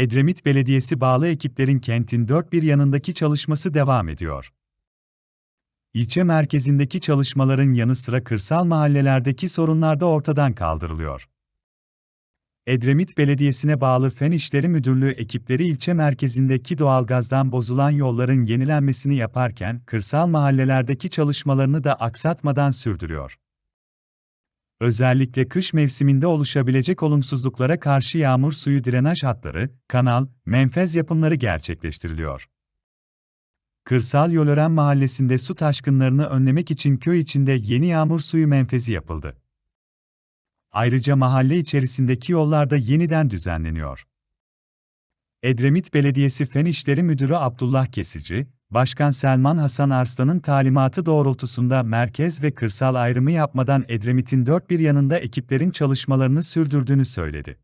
Edremit Belediyesi bağlı ekiplerin kentin dört bir yanındaki çalışması devam ediyor. İlçe merkezindeki çalışmaların yanı sıra kırsal mahallelerdeki sorunlar da ortadan kaldırılıyor. Edremit Belediyesi'ne bağlı Fen İşleri Müdürlüğü ekipleri ilçe merkezindeki doğalgazdan bozulan yolların yenilenmesini yaparken kırsal mahallelerdeki çalışmalarını da aksatmadan sürdürüyor. Özellikle kış mevsiminde oluşabilecek olumsuzluklara karşı yağmur suyu drenaj hatları, kanal, menfez yapımları gerçekleştiriliyor. Kırsal Yolören Mahallesi'nde su taşkınlarını önlemek için köy içinde yeni yağmur suyu menfezi yapıldı. Ayrıca mahalle içerisindeki yollarda yeniden düzenleniyor. Edremit Belediyesi Fen İşleri Müdürü Abdullah Kesici, Başkan Selman Hasan Arslan'ın talimatı doğrultusunda merkez ve kırsal ayrımı yapmadan Edremit'in dört bir yanında ekiplerin çalışmalarını sürdürdüğünü söyledi.